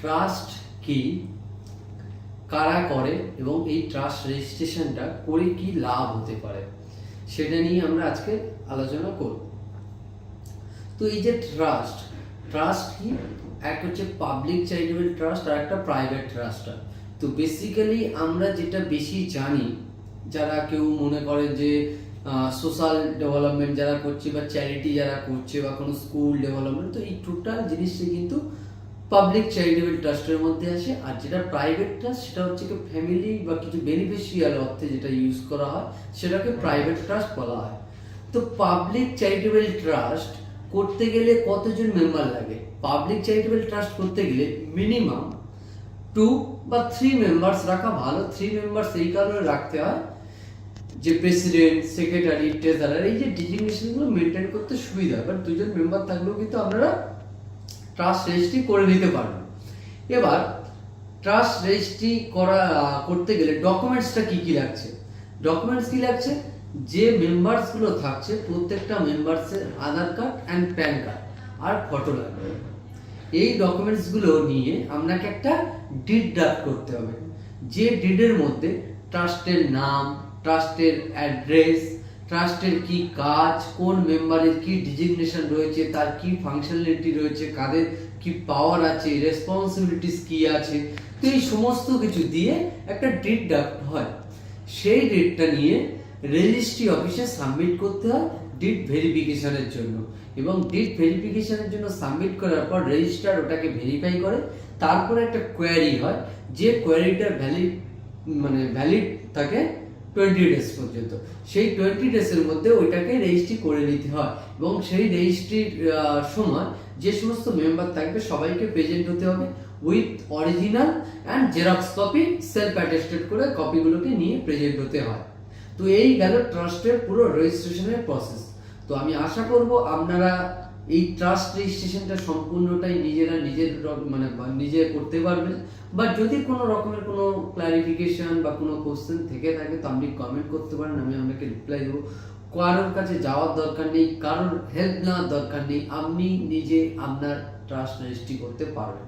Trust কি, কারা করে এবং এই ট্রাস্ট রেজিস্ট্রেশনটা করে কি লাভ হতে পারে, সেটা নিয়ে আমরা আজকে আলোচনা করব। তো এই যে ট্রাস্ট ট্রাস্ট কি? এক হচ্ছে পাবলিক চ্যারিটেবল ট্রাস্ট আর একটা প্রাইভেট ট্রাস্ট তো বেসিক্যালি আমরা যেটা বেশি জানি, যারা কেউ মনে করে যে সোশ্যাল ডেভেলপমেন্ট যারা করছে বা চ্যারিটি যারা করছে বা কোনো স্কুল ডেভেলপমেন্ট তো এই টোটাল জিনিসটা কিন্তু পাবলিক চ্যারিটেবল ট্রাস্টের মধ্যে আসে, আর যেটা প্রাইভেট ট্রাস্ট সেটা হচ্ছে কি ফ্যামিলি বা কিছু বেনিফিশিয়াল অর্থে যেটা ইউজ করা হয়, সেটাকে প্রাইভেট ট্রাস্ট বলা হয়। তো পাবলিক চ্যারিটেবল ট্রাস্ট করতে গেলে কতজন মেম্বার লাগে? পাবলিক চ্যারিটেবল ট্রাস্ট করতে গেলে মিনিমাম টু বা থ্রি মেম্বার্স রাখা ভালো। থ্রি মেম্বার্স এই কারণে রাখতে হয় যে প্রেসিডেন্ট সেক্রেটারি ট্রেজারার এই যে ডিজিগনেশনগুলো মেনটেন করতে সুবিধা হয়। বাট দুজন মেম্বার থাকলেও কিন্তু আপনারা ট্রাস্ট রেজিস্ট্রি করে নিতে পারবে। এবার ট্রাস্ট রেজিস্ট্রি করা করতে গেলে ডকুমেন্টসটা কি কি লাগছে? ডকুমেন্টস কি লাগছে? যে মেম্বার্সগুলো থাকছে, প্রত্যেকটা মেম্বার্সের Aadhaar card and pan card R photo লাগবে। এই ডকুমেন্টসগুলো নিয়ে আপনাকে একটা ডিড ড্রাফট করতে হবে। যে ডিডের মধ্যে ট্রাস্টের নাম ট্রাস্টের অ্যাড্রেস ট্রাস্টের কি কাজ, কোন মেম্বারের কি ডিজিগনেশন রয়েছে, তার কি ফাংশনালিটি রয়েছে, কাদের কি পাওয়ার আছে রেসপন্সিবিলিটিস কি আছে, তো এই সমস্ত কিছু দিয়ে একটা ডেট ড্রাফট হয়। সেই ডেটটা নিয়ে রেজিস্ট্রি অফিসে সাবমিট করতে হয় ডিট ভেরিফিকেশনের জন্য। এবং ডিট ভেরিফিকেশনের জন্য সাবমিট করার পর রেজিস্ট্রার ওটাকে ভেরিফাই করে, তারপরে একটা কোয়ারি হয়, যে কোয়ারিটার ভ্যালিড মানে ভ্যালিড থাকে টোয়েন্টি ডেজ পর্যন্ত। সেই টোয়েন্টি ডেজের মধ্যে ওইটাকে রেজিস্ট্রি করে নিতে হয়। এবং সেই রেজিস্ট্রির সময় যে সমস্ত মেম্বার থাকবে সবাইকে প্রেজেন্ট হতে হবে with original and xerox copy self attested করে কপিগুলোকে নিয়ে প্রেজেন্ট হতে হয়। তো এই গেল ট্রাস্টের পুরো রেজিস্ট্রেশনের প্রসেস তো আমি আশা করব আপনারা এই ট্রাস্ট রেজিস্ট্রেশনটা সম্পূর্ণটাই নিজেরা নিজের মানে নিজে করতে পারবে। বা যদি কোনো রকমের কোনো ক্লারিফিকেশন বা কোনো কোশ্চেন থেকে থাকে, তো আপনি কমেন্ট করতে পারেন, আমি আপনাকে রিপ্লাই দেবো। কারোর কাছে যাওয়ার দরকার নেই, কারোর হেল্প নেওয়ার দরকার নেই, আপনি নিজে আপনার ট্রাস্ট রেজিস্ট্রি করতে পারবেন।